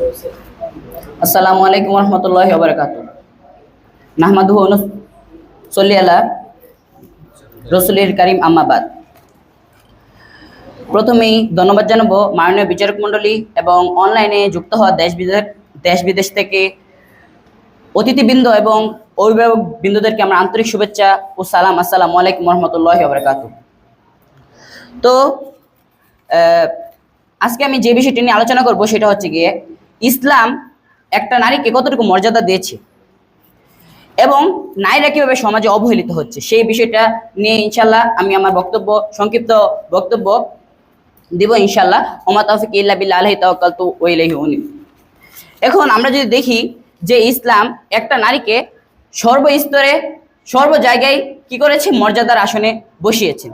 আসসালামু আলাইকুম রহমতুল্লাহ বরকাত নাহমাদু সল্লি আলা রসুলের কারিম আম্মাবাদ প্রথমেই ধন্যবাদ জানাব মাননীয় বিচারক মণ্ডলী এবং অনলাইনে যুক্ত হওয়া দেশ বিদেশ দেশ বিদেশ থেকে অতিথিবৃন্দ এবং অভিভাবক বৃন্দদেরকে আমরা আন্তরিক শুভেচ্ছা ও সালাম। আসসালামু আলাইকুম রহমতুল্লাহ বরকাত তো আজকে আমি যে বিষয়টি নিয়ে আলোচনা করব সেটা হচ্ছে গিয়ে ইসলাম একটা নারীকে কতটুকু মর্যাদা দিয়েছে? এবং নারীরা কীভাবে সমাজে অবহেলিত হচ্ছে? সেই বিষয়টা নিয়ে ইনশাল্লাহ আমি আমার বক্তব্য, সংক্ষিপ্ত বক্তব্য দিব ইনশাল্লাহ ওমা তৌফিক ইল্লা বিল্লাহ, আলাইহি তাওয়াক্কালতু ওয়া ইলাইহি উনীব। এখন আমরা যদি দেখি যে ইসলাম একটা নারীকে সর্বস্তরে, সর্ব জায়গায় কি করেছে? মর্যাদার আসনে বসিয়েছেন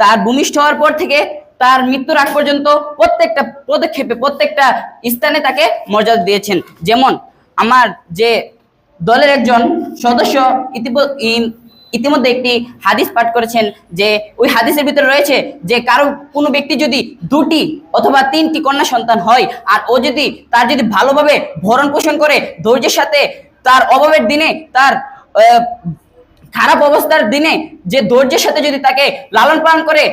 তার ভূমিষ্ঠ হওয়ার পর থেকে তার মৃত্যুর আগ পর্যন্ত প্রত্যেকটা পদক্ষেপে, প্রত্যেকটা স্থানে তাকে মর্যাদা দিয়েছেন। যেমন আমার যে দলের একজন সদস্য ইতিমধ্যে একটি হাদিস পাঠ করেছেন যে, ওই হাদিসের ভিতরে রয়েছে যে, কারও কোনো ব্যক্তি যদি দুটি অথবা তিনটি কন্যা সন্তান হয়, আর ও যদি তার যদি ভালোভাবে ভরণ পোষণ করে, ধৈর্যের সাথে তার অভাবের দিনে, তার খারাপ অবস্থার দিনে, যে ধৈর্যের সাথে যদি তাকে লালন পালন করে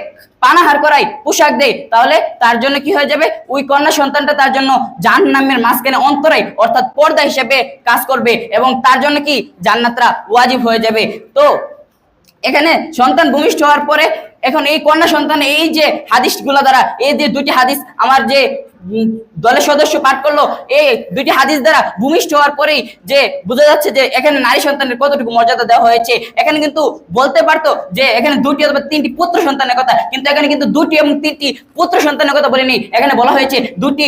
পানাহার করাই পোশাক দেয়, তাহলে তার জন্য কি হয়ে যাবে? ওই কন্যা সন্তানটা তার জন্য জাহান্নামের মাঝখানে অন্তরায়, অর্থাৎ পর্দা হিসেবে কাজ করবে এবং তার জন্য কি? জান্নাতরা ওয়াজিব হয়ে যাবে। তো এখানে সন্তান ভূমিষ্ঠ হওয়ার পরে এখন এই কন্যা সন্তান, এই যে হাদিসগুলো দ্বারা, এই যে দুটি হাদিস, আমার যে দলের সদস্য পাঠ করল। এই দুটি হাদিস দ্বারা ভূমিষ্ঠ হওয়ার পরেই যে বোঝা যাচ্ছে যে এখানে নারী সন্তানের কতটুকু মর্যাদা দেওয়া হয়েছে, এখানে কিন্তু বলতে পারতো যে এখানে দুটি অথবা তিনটি পুত্র সন্তানের কথা, কিন্তু এখানে কিন্তু দুটি এবং তিনটি পুত্র সন্তানের কথা বলেনি। এখানে বলা হয়েছে দুটি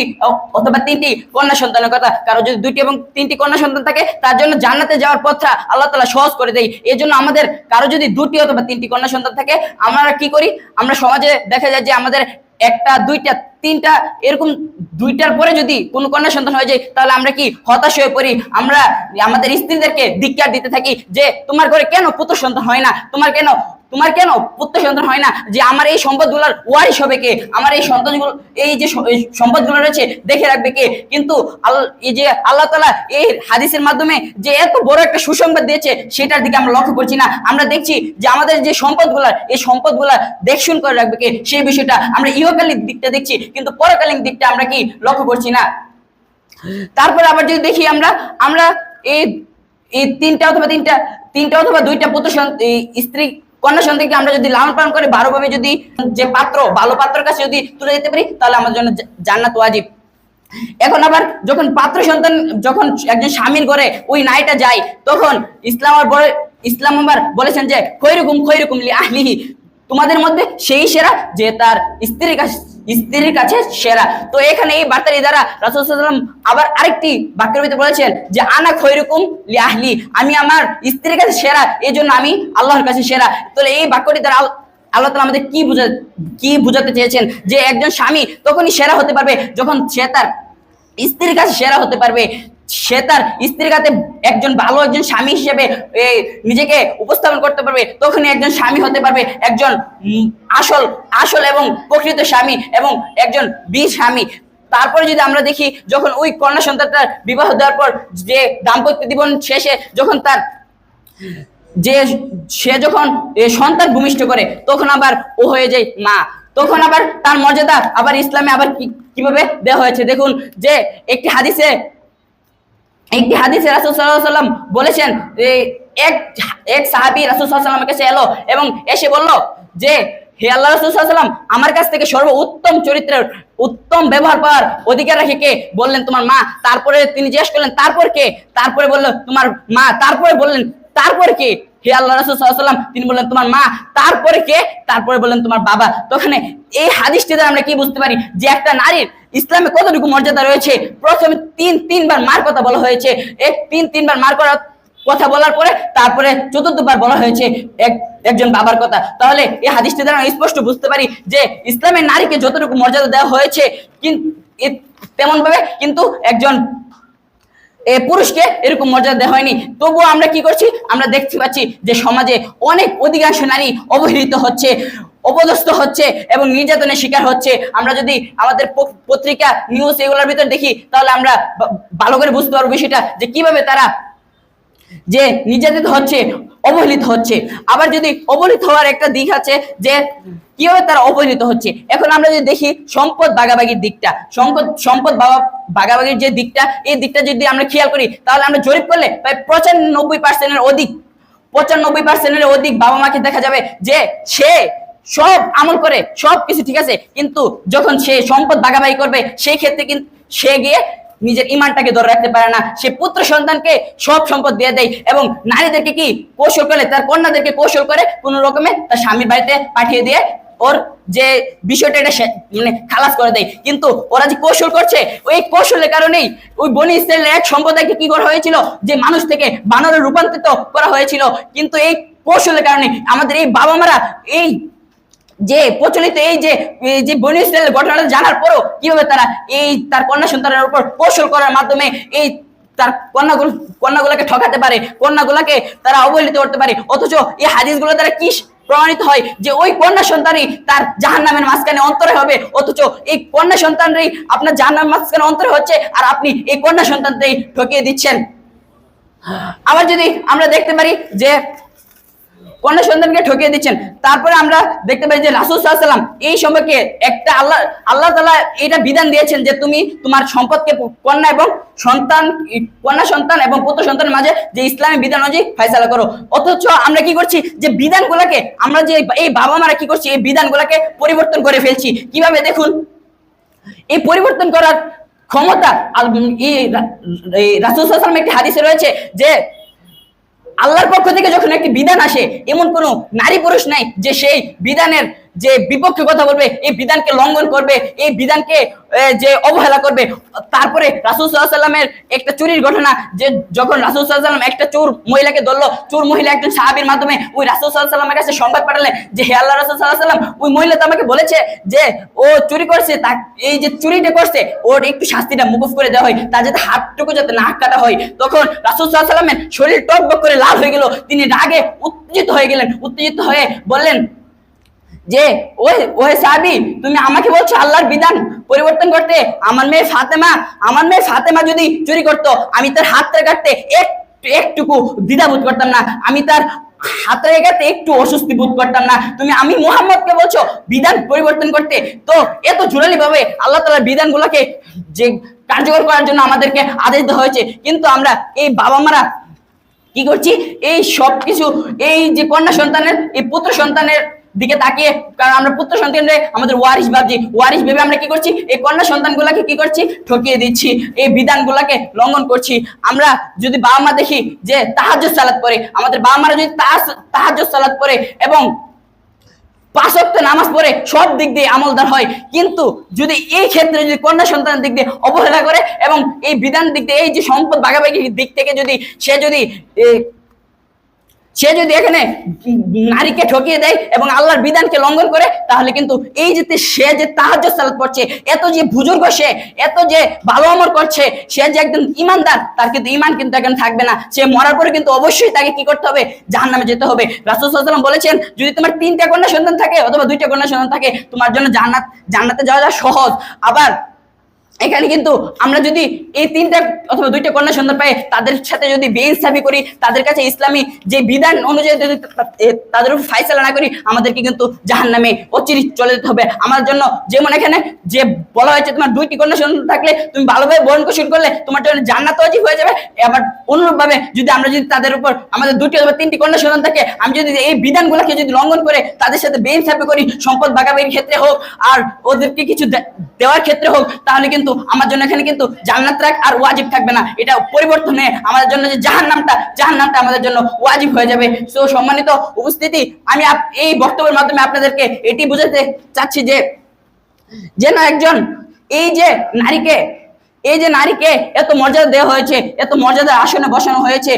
অথবা তিনটি কন্যা সন্তানের কথা। কারও যদি দুটি এবং তিনটি কন্যা সন্তান থাকে, তার জন্য জান্নাতে যাওয়ার পথটা আল্লাহ তালা সহজ করে দেয়। এই জন্য আমাদের কারও যদি দুটি অথবা তিনটি কন্যা সন্তান থাকে, আমরা কি করি? আমরা সমাজে দেখা যায় যে আমাদের একটা, দুইটা, তিনটা, এরকম দুইটার পরে যদি কোনো কন্যা সন্তান হয়ে যায়, তাহলে আমরা কি হতাশ হয়ে পড়ি? আমরা আমাদের স্ত্রীদেরকে ধিক্কার দিতে থাকি যে, তোমার ঘরে কেন পুত্র সন্তান হয় না? তোমার কেন তোমার কেন পুত্র সন্তান হয় না যে আমার এই সম্পদগুলোর ওয়ারিশ হবে কে? আমার এই সন্তানগুলো, এই যে সম্পদগুলো রয়েছে, দেখে রাখবে কে? কিন্তু এই যে আল্লাহ তালা এই হাদিসের মাধ্যমে যে এত বড় একটা সুসংবাদ দিয়েছে, সেটার দিকে আমরা লক্ষ্য করছি না। আমরা দেখছি যে আমাদের যে সম্পদগুলা, এই সম্পদগুলা দেখশুন করে রাখবে কে? সেই বিষয়টা আমরা ইহকালীন দিকটা দেখছি, কিন্তু পরকালীন দিকটা আমরা কি লক্ষ্য করছি না? তারপরে আবার যদি দেখি আমরা আমরা এই তিনটা অথবা তিনটা তিনটা অথবা দুইটা পুত্র স্ত্রী কন্যা সন্তানকে আমরা যদি লালন পালন করে ভালোভাবে যদি যে পাত্র, ভালো পাত্রের কাছে যদি তুলে দিতে পারি, তাহলে আমার জন্য জান্নাত ওয়াজিব। এখন আবার যখন পাত্র সন্তান, যখন একজন স্বামীর ঘরে ওই নাইটা যায়, তখন ইসলাম বলে ইসলাম আবার বলেছেন যে, খৈরকুম খৈরকুম লি আহলিহি। তোমাদের মধ্যে সেই সেরা যে তার স্ত্রীর কাছে স্ত্রীর কাছে সেরা। তো এখানে এই বার্তার দ্বারা রাসুলাম আবার আরেকটি বাক্যের ভিতরে বলেছেন যে, আনা খৈরকুম লিয়াহলি আমি আমার স্ত্রীর কাছে সেরা এই জন্য আমি আল্লাহর কাছে সেরা। তো এই বাক্যটি দ্বারা আল- আল্লাহ তালা আমাদের কি বুঝা কি বুঝাতে চেয়েছেন? যে একজন স্বামী তখনই সেরা হতে পারবে যখন সে তার স্ত্রীর কাছে সেরা হতে পারবে। সে তার স্ত্রীর কাছে একজন ভালো একজন স্বামী হিসেবে নিজেকে উপস্থাপন করতে পারবে, তখনই একজন স্বামী হতে পারবে, একজন আসল আসল এবং প্রকৃত স্বামী এবং একজন বি স্বামী। তারপরে যদি আমরা দেখি, যখন ওই কন্যা সন্তানটার বিবাহ দেওয়ার পর যে দাম্পত্য জীবন শেষে যখন তার, যে সে যখন সন্তান ভূমিষ্ঠ করে, তখন আবার ও হয়ে যায় মা। তখন আবার তার মর্যাদা আবার ইসলামে আবার কীভাবে দেওয়া হয়েছে? দেখুন যে একটি হাদিসে একটি হাদিসে রাসুল সাল্লাহ সাল্লাম বলেছেন এক এক সাহাবি রাসুল সাল্লামের কাছে এলো এবং এসে বলল যে, হে আল্লাহ রসুল সাল্লাম, আমার কাছ থেকে সর্ব উত্তম চরিত্রের উত্তম ব্যবহার পাওয়ার অধিকার রাখে কে? বললেন তোমার মা। তারপরে তিনি জিজ্ঞেস করলেন, তারপর কে? তারপরে বলল, তোমার মা। তারপরে বললেন, তারপর কে? হে আল্লাহ রসুল তিনি বললেন, তোমার মা, তারপরে কে? তারপরে বললেন, তোমার বাবা। তখন এই হাদিসটি দ্বারা আমরা কি বুঝতে পারি? যে একটা নারীর ইসলামে কতটুকু মর্যাদা রয়েছে? প্রথমে তিন, তিনবার মার কথা বলা হয়েছে। এক, তিন, তিনবার মার করার কথা বলার পরে তারপরে চতুর্থবার বলা হয়েছে এক, একজন বাবার কথা। তাহলে এই হাদিসটি দ্বারা স্পষ্ট বুঝতে পারি যে ইসলামের নারীকে যতটুকু মর্যাদা দেওয়া হয়েছে তেমন ভাবে কিন্তু একজন এ পুরুষকে এরকম মর্যাদা দেওয়া হয়নি। তবুও আমরা কি করছি? আমরা দেখতে পাচ্ছি যে সমাজে অনেক অধিকাংশ নারী অবহেলিত হচ্ছে, অপদস্থ হচ্ছে এবং নির্যাতনের শিকার হচ্ছে। আমরা যদি আমাদের পত্রিকা নিউজ এগুলোর ভিতর দেখি, তাহলে আমরা ভালো করে বুঝতে পারব বিষয়টা যে কীভাবে তারা যে নির্যাতিত হচ্ছে, অবহেলিত হচ্ছে। আবার যদি অবহেলিত হওয়ার একটা দিক আছে যে কীভাবে তারা অবহেলিত হচ্ছে? এখন আমরা যদি দেখি সম্পদ ভাগাভাগির দিকটা, সম্পদ সম্পদ ভাগাভাগির যে দিকটা, এই দিকটা যদি আমরা খেয়াল করি, তাহলে আমরা জরিপ করলে প্রায় পঁচানব্বই পার্সেন্টের অধিক, পঁচানব্বই পার্সেন্টের অধিক বাবা মাকে দেখা যাবে যে সে সব আমল করে সব কিছু ঠিক আছে, কিন্তু যখন সে সম্পদ ভাগাভাগি করবে, সেই ক্ষেত্রে কিন্তু সে গিয়ে নিজের ইমানটাকে ধরে রাখতে পারে না। সে পুত্র সন্তানকে সব সম্পদ দিয়ে দেয় এবং নারীদেরকে কি কৌশল করে, তার কন্যাদেরকে কৌশল করে কোনো রকমে তার স্বামীর বাড়িতে পাঠিয়ে দিয়ে ওর যে বিষয়টা এটা মানে খালাস করে দেয়। কিন্তু ওরা যে কৌশল করছে, ওই কৌশলের কারণেই ওই বনি ইসরায়েলের এক সম্প্রদায়কে কি করা হয়েছিল? যে মানুষ থেকে বানরে রূপান্তরিত করা হয়েছিল। কিন্তু এই কৌশলের কারণে আমাদের এই বাবা মারা এই যে প্রচলিত এই যে যে বনি ইসরায়েলের ঘটনাটা জানার পরও কীভাবে তারা এই তার কন্যা সন্তানের উপর কৌশল করার মাধ্যমে এই তার কন্যাগুলো, কন্যাগুলোকে ঠকাতে পারে, কন্যাগুলোকে তারা অবহেলিত করতে পারে, অথচ এই হাদিসগুলো তারা কি প্রমাণিত হয় যে ওই কন্যা সন্তানই তার জাহান নামের মাঝখানে অন্তরে হবে, অথচ এই কন্যা সন্তানরাই আপনার জাহান নামের মাঝখানে অন্তরে হচ্ছে আর আপনি এই কন্যা সন্তানকেই ঠকিয়ে দিচ্ছেন। আবার যদি আমরা দেখতে পারি যে কন্যা সন্তানকে ঠকিয়ে দিচ্ছেন। তারপরে আমরা দেখতে পাই যে রাসুল সাল্লাম এই সম্পর্কে একটা আল্লাহ আল্লাহ তালা এটা বিধান দিয়েছেন যে তুমি তোমার সম্পদকে কন্যা এবং সন্তান কন্যা সন্তান এবং পুত্র সন্তানের মাঝে যে ইসলামী বিধান অনুযায়ী ফয়সালা করো। অথচ আমরা কি করছি? যে বিধানগুলোকে আমরা যে এই বাবা মারা কি করছি? এই বিধানগুলোকে পরিবর্তন করে ফেলছি। কীভাবে দেখুন? এই পরিবর্তন করার ক্ষমতা রাসুল সাল্লাম একটি হাদিসে রয়েছে যে আল্লাহর পক্ষ থেকে যখন একটি বিধান আসে, এমন কোনো নারী পুরুষ নাই যে সেই বিধানের যে বিপক্ষে কথা বলবে, এই বিধানকে লঙ্ঘন করবে, এই বিধানকে যে অবহেলা করবে, তারপরে রাসুল সাল্লামের একটা চুরির ঘটনা, যে যখন রাসুল সাল্লাম একটা চোর মহিলাকে ধরলো, চোর মহিলা একজন সাহাবির মাধ্যমে ওই রাসুল সাল্লামের কাছে সংবাদ পাঠালেন যে, হে আল্লাহ রাসুল সাল্লাম ওই মহিলা তো আমাকে বলেছে যে, ও চুরি করছে তা এই যে চুরিটা করছে, ওর একটু শাস্তিটা মুকুফ করে দেওয়া হয়, তার যাতে হাতটুকু যাতে না কাটা হয়। তখন রাসুল সাল্লামের শরীর টকবক করে লাল হয়ে গেল, তিনি রাগে উত্তেজিত হয়ে গেলেন, উত্তেজিত হয়ে বললেন যে, ওই ওই সাবি, তুমি আমাকে বলছো আল্লাহর বিধান পরিবর্তন করতে। আমার মেয়ে ফাতেমা, আমার মেয়ে ফাতেমা যদি চুরি করতো, আমি তার হাতটা কাটতে একটু, একটুকু দ্বিধাবোধ করতাম না। আমি তার হাতে কাটতে একটু অস্বস্তি বোধ করতাম না। তুমি, আমি মোহাম্মদকে বলছো বিধান পরিবর্তন করতে। তো এত জোরালি ভাবে আল্লাহ তালার বিধানগুলোকে যে কার্যকর করার জন্য আমাদেরকে আদেশ দেওয়া হয়েছে, কিন্তু আমরা এই বাবা মারা কি করছি? এই সব কিছু এই যে কন্যা সন্তানের, এই পুত্র সন্তানের দিকে তাকিয়ে, কারণ আমরা পুত্র সন্তানরে আমাদের ওয়ারিশ ভাবছি। ওয়ারিশ ভেবে আমরা কি করছি? এই কন্যা সন্তানগুলাকে কি করছি? ঠকিয়ে দিচ্ছি। এই বিধানগুলাকে লঙ্ঘন করছি। আমরা যদি বাবা মা দেখি যে তাহাজ সালাত পড়ে, আমাদের বাবা মারা যদি তাহাজ সালাত পড়ে এবং পাঁচ নামাজ পড়ে, সব দিক দিয়ে আমলদার হয়। কিন্তু যদি এই ক্ষেত্রে যদি কন্যা সন্তানের দিক দিয়ে অবহেলা করে এবং এই বিধান দিক দিয়ে এই যে সম্পদ ভাগাভাগির দিক থেকে যদি সে যদি সে যদি এখানে নারীকে ঠকিয়ে দেয় এবং আল্লাহর বিধানকে লঙ্ঘন করে, তাহলে কিন্তু এই যে সে যে তাহাজ সালাত পড়ছে, এত যে বুজুর্গ সে, এত যে ভালো আমল করছে, সে যে একজন ইমানদার, তার কিন্তু ইমান কিন্তু এখানে থাকবে না। সে মরার পরে কিন্তু অবশ্যই তাকে কি করতে হবে? জাহান নামে যেতে হবে। রাসুল সাল্লাম বলেছেন, যদি তোমার তিনটা কন্যা সন্তান থাকে অথবা দুইটা কন্যা সন্তান থাকে, তোমার জন্য জান্নাত, জান্নাতে যাওয়া সহজ। আবার এখানে কিন্তু আমরা যদি এই তিনটা অথবা দুইটা কন্যা সন্তান পাই, তাদের সাথে যদি বেইনসাফি করি, তাদের কাছে ইসলামী যে বিধান অনুযায়ী যদি তাদের উপর ফাইসলা না করি, আমাদেরকে কিন্তু জাহান নামে অচিরি চলে যেতে হবে। আমার জন্য যেমন এখানে যে বলা হয়েছে, তোমার দুইটি কন্যা সন্তান থাকলে তুমি ভালোভাবে বরণ পোষণ করলে তোমার জন্য জান্নাত অজিব হয়ে যাবে। আবার অনুরূপ ভাবে যদি আমরা যদি তাদের উপর আমাদের দুটি অথবা তিনটি কন্যা সন্তান থাকে, আমি যদি এই বিধানগুলোকে যদি লঙ্ঘন করে, তাদের সাথে বেইনসাফি করি, সম্পদ ভাগাভাগির ক্ষেত্রে হোক, আর ওদেরকে কিছু দেওয়ার ক্ষেত্রে হোক, তাহলে কিন্তু আমার জন্য এখানে কিন্তু জান্নাত রাখ আর ওয়াজিব থাকবে না। এটা পরিবর্তনে আমাদের জন্য যে জাহান নামটা জাহান নামটা আমাদের জন্য ওয়াজিব হয়ে যাবে। সো সম্মানিত উপস্থিতি, আমি এই বক্তব্যের মাধ্যমে আপনাদেরকে এটি বুঝাতে চাচ্ছি যে, যেন একজন এই যে নারীকে এই যে নারীকে এত মর্যাদা দেওয়া হয়েছে, এত মর্যাদার আসনে বসানো হয়েছে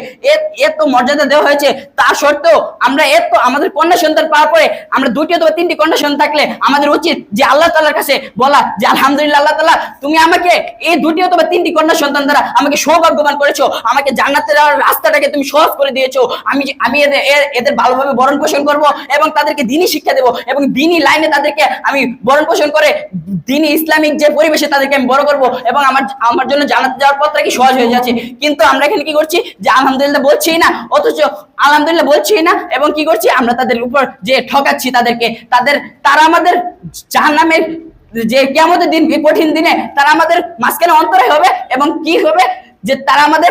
এত মর্যাদা দেওয়া হয়েছে, তা সত্ত্বেও আমরা এত আমাদের কন্যা সন্তান পাওয়ার পরে আমরা দুটি অথবা তিনটি কন্যা সন্তান থাকলে আমাদের উচিত যে আল্লাহ তাআলার কাছে বলা যে, আলহামদুলিল্লাহ, আল্লাহ তাআলা, তুমি আমাকে এই দুটি অথবা তিনটি কন্যা সন্তান দ্বারা আমাকে সৌভাগ্যবান করেছ, আমাকে জান্নাতে যাওয়ার রাস্তাটাকে তুমি সহজ করে দিয়েছ, আমি আমি এদের এদের ভালোভাবে বরণ পোষণ করব এবং তাদেরকে দিনই শিক্ষা দেব এবং দিনই লাইনে তাদেরকে আমি বরণ পোষণ করে দিনই ইসলামিক যে পরিবেশে তাদেরকে আমি বড় করব এবং আমার আমার জন্য জানাতে যাওয়ার পথটা কি সহজ হয়ে যাচ্ছে? কিন্তু আমরা এখানে কি করছি? যে আলহামদুলিল্লাহ বলছি না, অথচ আলহামদুলিল্লাহ বলছি না, এবং কি করছি? আমরা তাদের উপর যে ঠকাচ্ছি তাদেরকে, তাদের, তারা আমাদের জাহান্নামের যে কেমতের দিন কঠিন দিনে তারা আমাদের মাঝখানে অন্তরায় হবে, এবং কি হবে? যে তারা আমাদের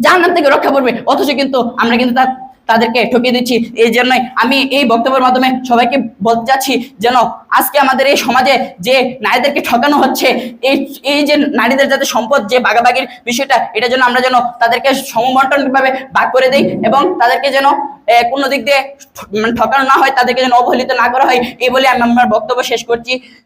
জাহান্নাম থেকে রক্ষা করবে, অথচ কিন্তু আমরা কিন্তু তা- তাদেরকে ঠকিয়ে দিচ্ছি। এই জন্যই আমি এই বক্তব্যের মাধ্যমে সবাইকে বলতে চাচ্ছি যেন আজকে আমাদের এই সমাজে যে নারীদেরকে ঠকানো হচ্ছে, এই এই যে নারীদের যাতে সম্পদ, যে বাগাবাগির বিষয়টা, এটা যেন আমরা যেন তাদেরকে সমবন্টন ভাবে ভাগ করে দিই এবং তাদেরকে যেন কোনো দিক দিয়ে মানে ঠকানো না হয়, তাদেরকে যেন অবহেলিত না করা হয়, এই বলে আমি আমার বক্তব্য শেষ করছি।